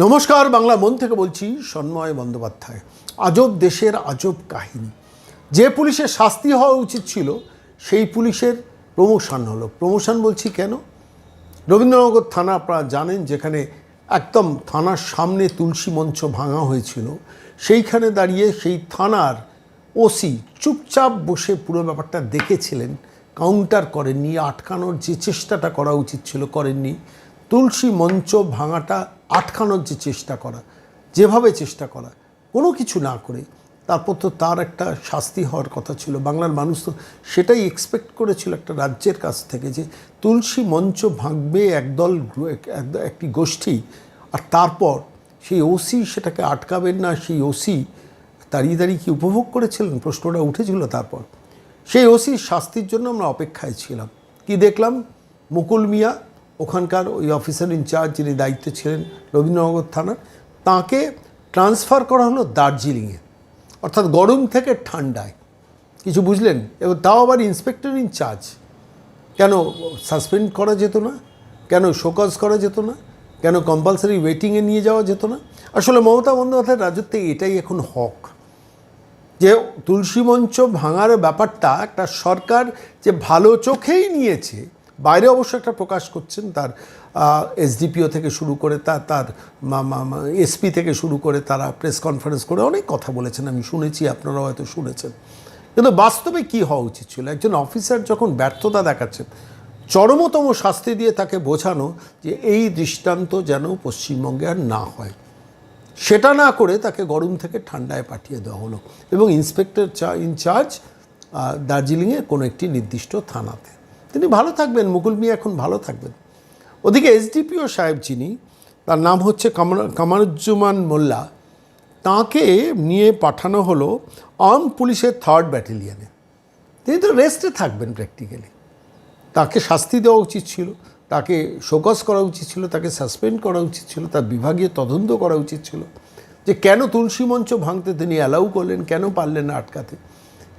নমস্কার, বাংলা মন থেকে বলছি সন্ময় বন্দ্যোপাধ্যায়। আজব দেশের আজব কাহিনী। যে পুলিশের শাস্তি হওয়া উচিত ছিল, সেই পুলিশের প্রমোশন হলো। প্রমোশন বলছি কেন? রবীন্দ্রনগর থানা আপনারা জানেন, যেখানে একদম থানার সামনে তুলসী মঞ্চ ভাঙা হয়েছিল। সেইখানে দাঁড়িয়ে সেই থানার ওসি চুপচাপ বসে পুরো ব্যাপারটা দেখেছিলেন। কাউন্টার করেননি, আটকানোর যে চেষ্টাটা করা উচিত ছিল করেননি। তুলসী মঞ্চ ভাঙাটা আটকানোর যে চেষ্টা করা, যেভাবে চেষ্টা করা, কোনো কিছু না করে, তারপর তো তার একটা শাস্তি হওয়ার কথা ছিল। বাংলার মানুষ তো সেটাই এক্সপেক্ট করেছিল একটা রাজ্যের কাছ থেকে যে তুলসী মঞ্চ ভাঙবে একদল এক- এক- একটি গোষ্ঠী, আর তারপর সেই ওসি সেটাকে আটকাবেন না, সেই ওসি দাঁড়িয়ে দাঁড়িয়ে কি উপভোগ করেছিলেন? প্রশ্নটা উঠেছিল তারপর। সেই ওসির শাস্তির জন্য আমরা অপেক্ষায় ছিলাম। কি দেখলাম? মুকুল মিয়া ওখানকার ওই অফিসার ইনচার্জ যিনি দায়িত্বে ছিলেন রবীন্দ্রনগর থানার তাকে ট্রান্সফার করা হলো দার্জিলিংয়ে, অর্থাৎ গরম থেকে ঠান্ডায়। কিছু বুঝলেন? এবং তাও আবার ইন্সপেক্টর ইনচার্জ কেন সাসপেন্ড করা যেত না? কেন শোকজ করা যেত না? কেন কম্পালসারি ওয়েটিংয়ে নিয়ে যাওয়া যেত না? আসলে মমতা বন্দ্যোপাধ্যায়ের রাজত্বে এটাই এখন হক। যে তুলসী মঞ্চ ভাঙার ব্যাপারটা একটা সরকার যে ভালো চোখেই নিয়েছে বাইরে অবশ্য একটা প্রকাশ করছেন, তার এসডিপিও থেকে শুরু করে তার তার এসপি থেকে শুরু করে তারা প্রেস কনফারেন্স করে অনেক কথা বলেছেন, আমি শুনেছি, আপনারাও হয়তো শুনেছেন। কিন্তু বাস্তবে কি হওয়া উচিত ছিল? একজন অফিসার যখন ব্যর্থতা দেখাচ্ছেন চরমতম শাস্তি দিয়ে তাকে বোঝানো যে এই দৃষ্টান্ত যেন পশ্চিমবঙ্গে আর না হয়। সেটা না করে তাকে গরম থেকে ঠান্ডায় পাঠিয়ে দেওয়া হলো এবং ইন্সপেক্টর ইনচার্জ দার্জিলিংয়ে কোনো একটি নির্দিষ্ট থানাতে। তিনি ভালো থাকবেন, মুকুল মিয়া এখন ভালো থাকবেন। ওদিকে এসডিপিও সাহেব যিনি, তার নাম হচ্ছে কামার, কামারুজ্জামান মোল্লা। তাকে নিয়ে পাঠানো হলো আর্ম পুলিশের থার্ড ব্যাটালিয়নে তিনি তো রেস্টে থাকবেন প্র্যাকটিক্যালি তাকে শাস্তি দেওয়া উচিত ছিল, তাকে শোকস করা উচিত ছিল, তাকে সাসপেন্ড করা উচিত ছিল, তার বিভাগীয় তদন্ত করা উচিত ছিল। যে কেন তুলসী মঞ্চ ভাঙতে তিনি অ্যালাউ করলেন, কেন পারলেন না আটকাতে?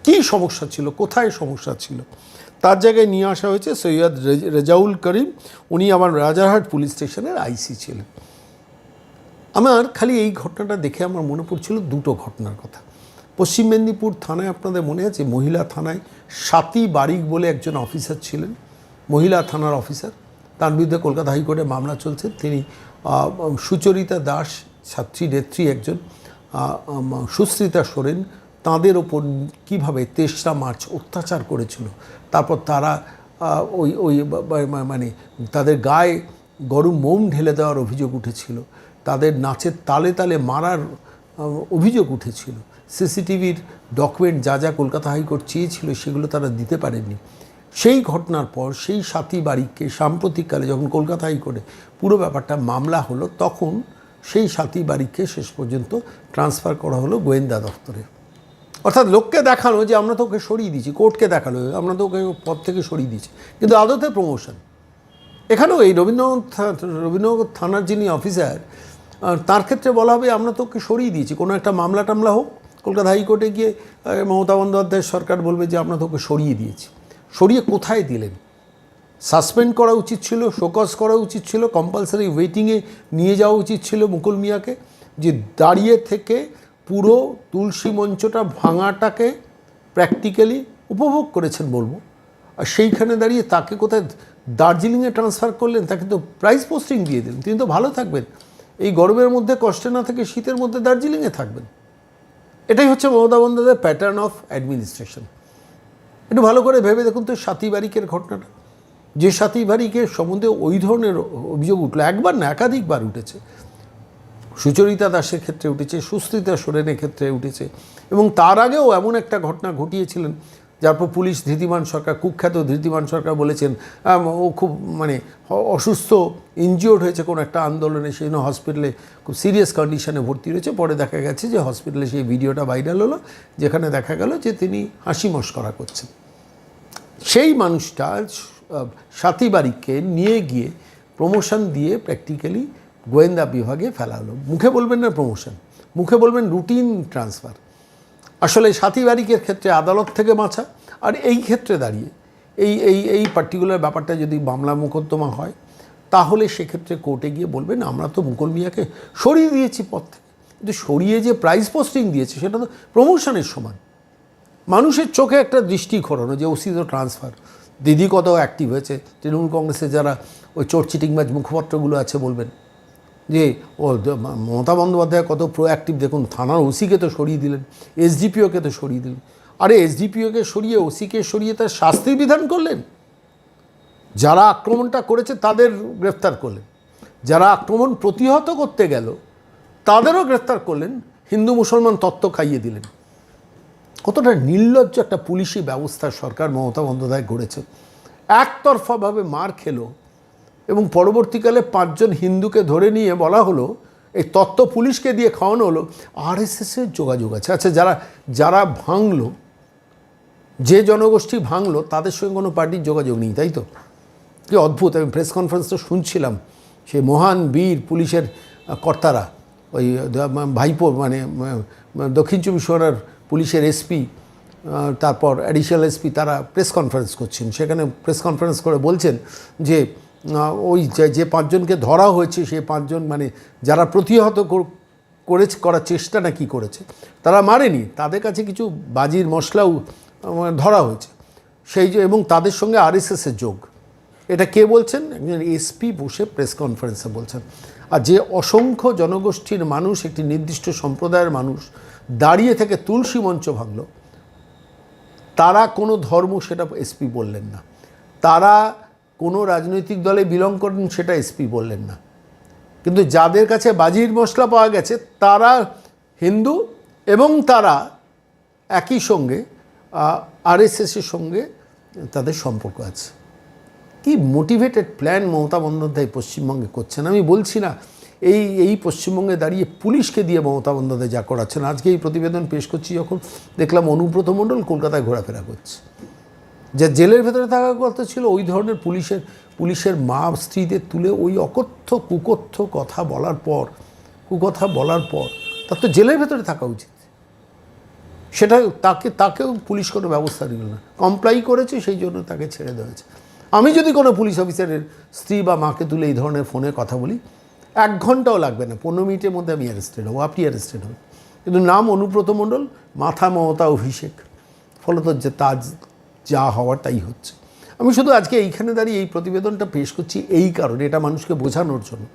কী সমস্যা ছিল? কোথায় সমস্যা ছিল? তার জায়গায় নিয়ে আসা হয়েছে সৈয়দ রেজ- রেজাউল করিম। উনি আমার রাজারহাট পুলিশ স্টেশনের আইসি ছিলেন। আমার খালি এই ঘটনাটা দেখে আমার মনে পড়ছিল দুটো ঘটনার কথা। পশ্চিম মেদিনীপুর থানায় আপনাদের মনে আছে? মহিলা থানায় সাতি বারিক বলে একজন অফিসার ছিলেন। মহিলা থানার অফিসার। তার বিরুদ্ধে কলকাতা হাইকোর্টে মামলা চলছে। তিনি সুচরিতা দাস, ছাত্রী, নেত্রী একজন। সুশ্রিতা সোরেন তাঁদের ওপর কীভাবে তেসরা মার্চ অত্যাচার করেছিল, তারপর তারা ওই ওই মানে তাদের গায়ে গরম মোম ঢেলে দেওয়ার অভিযোগ উঠেছিল, তাদের নাচের তালে তালে মারার অভিযোগ উঠেছিল। সিসিটিভির ডকুমেন্ট যা যা কলকাতা হাইকোর্ট চেয়েছিল সেগুলো তারা দিতে পারেননি। সেই ঘটনার পর সেই সাথী বাড়িকে সাম্প্রতিককালে যখন কলকাতা হাইকোর্টে পুরো ব্যাপারটা মামলা হলো, তখন সেই সাথী বাড়িকে শেষ পর্যন্ত ট্রান্সফার করা হলো গোয়েন্দা দপ্তরে। অর্থাৎ লোককে দেখানো যে আমরা তো ওকে সরিয়ে দিয়েছি, কোর্টকে দেখাল, আমরা তো ওকে পদ থেকে সরিয়ে দিয়েছি। কিন্তু আদতে প্রমোশন এখানেও এই রবীন্দ্রনাথ থা- রবীন্দ্রনগর থানার যিনি অফিসার তার ক্ষেত্রে বলা হবে আমরা তো ওকে সরিয়ে দিয়েছি। কোনো একটা মামলা টামলা হোক, কলকাতা হাইকোর্টে গিয়ে মমতা বন্দ্যোপাধ্যায়ের সরকার বলবে যে আমরা তো ওকে সরিয়ে দিয়েছি। সরিয়ে কোথায় দিলেন? সাসপেন্ড করা উচিত ছিল শোকস করা উচিত ছিল কম্পালসারি ওয়েটিংয়ে নিয়ে যাওয়া উচিত ছিল মুকুল মিয়াকে, যে দাঁড়িয়ে থেকে পুরো তুলসী মঞ্চটা ভাঙাটাকে প্র্যাকটিক্যালি উপভোগ করেছেন বলব। আর সেইখানে দাঁড়িয়ে তাকে কোথায় দার্জিলিংয়ে ট্রান্সফার করলেন, তাকে তো প্রাইস পোস্টিং দিয়ে দিলেন। তিনি তো ভালো থাকবেন। এই গরমের মধ্যে কষ্টে না থেকে শীতের মধ্যে দার্জিলিংয়ে থাকবেন। এটাই হচ্ছে মমতা বন্দ্যোপাধ্যায়ের প্যাটার্ন অফ অ্যাডমিনিস্ট্রেশন একটু ভালো করে ভেবে দেখুন তো সাথী বারিকের ঘটনাটা। যে সাথী বারিকের সম্বন্ধে ওই ধরনের অভিযোগ উঠল, একবার না, একাধিকবার উঠেছে। সুচরিতা দাসের ক্ষেত্রে উঠেছে সুস্মিতা সোরেনের ক্ষেত্রে উঠেছে এবং তার আগেও এমন একটা ঘটনা ঘটিয়েছিলেন, যার পর পুলিশ ধৃতিমান সরকার, কুখ্যাত ধৃতিমান সরকার বলেছেন ও খুব মানে অসুস্থ ইনজিওর্ড হয়েছে কোনো একটা আন্দোলনে, সেই জন্য হসপিটালে খুব সিরিয়াস কন্ডিশনে ভর্তি রয়েছে। পরে দেখা গেছে যে হসপিটালে সেই ভিডিওটা ভাইরাল হলো, যেখানে দেখা গেল যে তিনি হাসি মস্করা করছেন। সেই মানুষটা সাথী বাড়িকে নিয়ে গিয়ে প্রমোশন দিয়ে প্র্যাকটিক্যালি গোয়েন্দা বিভাগে ফেলা হলো মুখে বলবেন না প্রমোশন মুখে বলবেন রুটিন ট্রান্সফার আসলে সাথী বারিকের ক্ষেত্রে আদালত থেকে বাঁচা, আর এই ক্ষেত্রে দাঁড়িয়ে, এই এই এই পার্টিকুলার ব্যাপারটা যদি মামলা মোকদ্দমা হয়, তাহলে সেক্ষেত্রে কোর্টে গিয়ে বলবেন, আমরা তো মুকুল মিয়াকে সরিয়ে দিয়েছি পথ থেকে। কিন্তু সরিয়ে যে প্রাইজ পোস্টিং দিয়েছে, সেটা তো প্রমোশনের সমান। মানুষের চোখে একটা দৃষ্টি ঘোরানো যে ওসি তো ট্রান্সফার দিদি কত অ্যাক্টিভ হয়েছে, তৃণমূল কংগ্রেসের যারা ওই চোর চিটিংবাজ মুখপত্রগুলো আছে বলবেন। যে ও মমতা বন্দ্যোপাধ্যায় কত প্রোঅ্যাক্টিভ দেখুন, থানার ওসিকে তো সরিয়ে দিলেন, এসডিপিওকে তো সরিয়ে দিলেন। আরে, এসডিপিওকে সরিয়ে, ওসিকে সরিয়ে তার শাস্তির বিধান করলেন? যারা আক্রমণটা করেছে তাদের গ্রেফতার করলেন। যারা আক্রমণ প্রতিহত করতে গেল, তাদেরও গ্রেফতার করলেন, হিন্দু মুসলমান তত্ত্ব খাইয়ে দিলেন। কতটা নির্লজ্জ একটা পুলিশি ব্যবস্থা সরকার মমতা বন্দ্যোপাধ্যায় গড়েছে। একতরফাভাবে মার খেলো এবং পরবর্তীকালে পাঁচজন হিন্দুকে ধরে নিয়ে বলা হলো, এই তত্ত্ব পুলিশকে দিয়ে খাওয়ানো হলো আরএসএসের যোগাযোগ আছে। আচ্ছা যারা যারা ভাঙলো, যে জনগোষ্ঠী ভাঙলো, তাদের সঙ্গে কোনো পার্টির যোগাযোগ নেই, তাই তো? কি অদ্ভুত, আমি প্রেস কনফারেন্স তো শুনছিলাম সে মহান বীর পুলিশের কর্তারা, ওই ভাইপো মানে দক্ষিণ চব্বিশ পরগনার পুলিশের এসপি তারপর অ্যাডিশনাল এসপি তারা প্রেস কনফারেন্স করছেন। সেখানে প্রেস কনফারেন্স করে বলছেন যে ওই যে- পাঁচজনকে ধরা হয়েছে সেই পাঁচজন মানে যারা প্রতিহত কর- করেছে, করার চেষ্টা নাকি করেছে, তারা মারেনি। তাদের কাছে কিছু বাজির মশলাও ধরা হয়েছে। সেই যে, এবং তাদের সঙ্গে আরএসএসের যোগ। এটা কে বলছেন? একজন এসপি বসে প্রেস কনফারেন্সে বলছেন। আর যে অসংখ্য জনগোষ্ঠীর মানুষ, একটি নির্দিষ্ট সম্প্রদায়ের মানুষ দাঁড়িয়ে থেকে তুলসী মঞ্চ ভাঙল, তারা কোনো ধর্ম সেটা এসপি বললেন না। তারা কোনো রাজনৈতিক দলে বিলং করেন সেটা এসপি বললেন না। কিন্তু যাদের কাছে বাজির মশলা পাওয়া গেছে, তারা হিন্দু এবং তারা একই সঙ্গে আরএসএসের সঙ্গে তাদের সম্পর্ক আছে। কি মোটিভেটেড প্ল্যান মমতা বন্দ্যোপাধ্যায় পশ্চিমবঙ্গে করছেন? আমি বলছি না, এই এই পশ্চিমবঙ্গে দাঁড়িয়ে পুলিশকে দিয়ে মমতা বন্দ্যোপাধ্যায় যা করাচ্ছেন। আজকে এই প্রতিবেদন পেশ করছি যখন দেখলাম অনুব্রত মণ্ডল কলকাতায় ঘোরাফেরা করছে। যা জেলের ভেতরে থাকা কথা ছিল, ওই ধরনের পুলিশের পুলিশের মা স্ত্রীদের তুলে ওই অকথ্য, কুকথ্য কথা বলার পর, কুকথা বলার পর, তার তো জেলের ভেতরে থাকা উচিত। সেটা তাকে, তাকেও পুলিশ কোনো ব্যবস্থা নিল না। কমপ্লাই করেছে, সেই জন্য তাকে ছেড়ে দেওয়া আমি যদি কোনো পুলিশ অফিসারের স্ত্রী বা মাকে তুলে এই ধরনের ফোনে কথা বলি, এক ঘন্টাও লাগবে না। পনেরো মিনিটের মধ্যে আমি অ্যারেস্টেড হব, আপনি অ্যারেস্টেড হবেন। কিন্তু নাম অনুব্রত মণ্ডল, মাথা মমতা অভিষেক। ফলত যে তা যা হওয়ার তাই হচ্ছে। আমি শুধু আজকে এইখানে দাঁড়িয়ে এই প্রতিবেদনটা পেশ করছি এই কারণে, এটা মানুষকে বোঝানোর জন্য।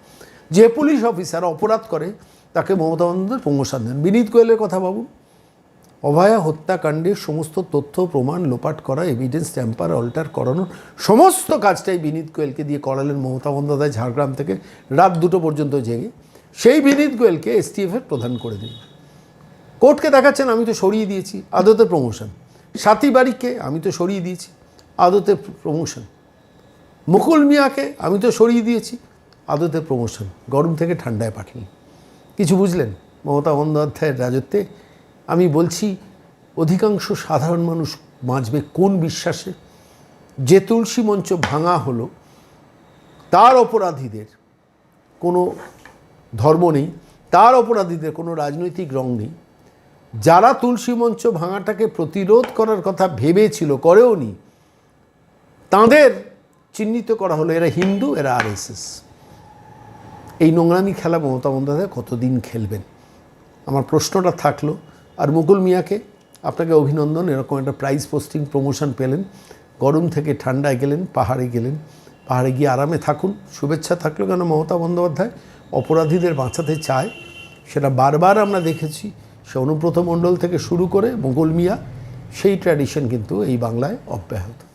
যে পুলিশ অফিসার অপরাধ করে, তাকে মমতা বন্দ্যোপাধ্যায় প্রমোশন দেন। বিনীত গোয়েলের কথা ভাবুন। অভয়া হত্যাকাণ্ডের সমস্ত তথ্য, প্রমাণ, লোপাট করা এভিডেন্স ট্যাম্পার অল্টার করানোর সমস্ত কাজটাই বিনীত গোয়েলকে দিয়ে করালেন মমতা বন্দ্যোপাধ্যায় ঝাড়গ্রাম থেকে রাত দুটো পর্যন্ত জেগে। সেই বিনীত গোয়েলকে এসটিএফের প্রধান করে দিন কোর্টকে দেখাচ্ছেন, আমি তো সরিয়ে দিয়েছি, আদতে প্রমোশন। সাথী বাড়িকে আমি তো সরিয়ে দিয়েছি, আদতে প্রমোশন মুকুল মিয়াকে আমি তো সরিয়ে দিয়েছি, আদতে প্রমোশন গরম থেকে ঠান্ডায় পাঠালেন কিছু বুঝলেন? মমতা বন্দ্যোপাধ্যায়ের রাজত্বে আমি বলছি, অধিকাংশ সাধারণ মানুষ বাঁচবে কোন বিশ্বাসে? যে তুলসী মঞ্চ ভাঙা হলো, তার অপরাধীদের কোনো ধর্ম নেই, তার অপরাধীদের কোনো রাজনৈতিক রং নেই যারা তুলসী মঞ্চ ভাঙাটাকে প্রতিরোধ করার কথা ভেবেছিল করেও নি তাঁদের চিহ্নিত করা হলো এরা হিন্দু, এরা আরএসএস। এই নোংরামি খেলা মমতা বন্দ্যোপাধ্যায় কতদিন খেলবেন? আমার প্রশ্নটা থাকল, আর মুকুল মিয়াকে আপনাকে অভিনন্দন, এরকম একটা প্রাইজ পোস্টিং প্রমোশন পেলেন, গরম থেকে ঠান্ডায় গেলেন, পাহাড়ে গেলেন, পাহাড়ে গিয়ে আরামে থাকুন, শুভেচ্ছা থাকল কেন মমতা বন্দ্যোপাধ্যায়? অপরাধীদের বাঁচাতে চায়, সেটা বারবার আমরা দেখেছি সে অনুব্রত মণ্ডল থেকে শুরু করে মোগল মিয়া সেই ট্র্যাডিশন কিন্তু এই বাংলায় অব্যাহত।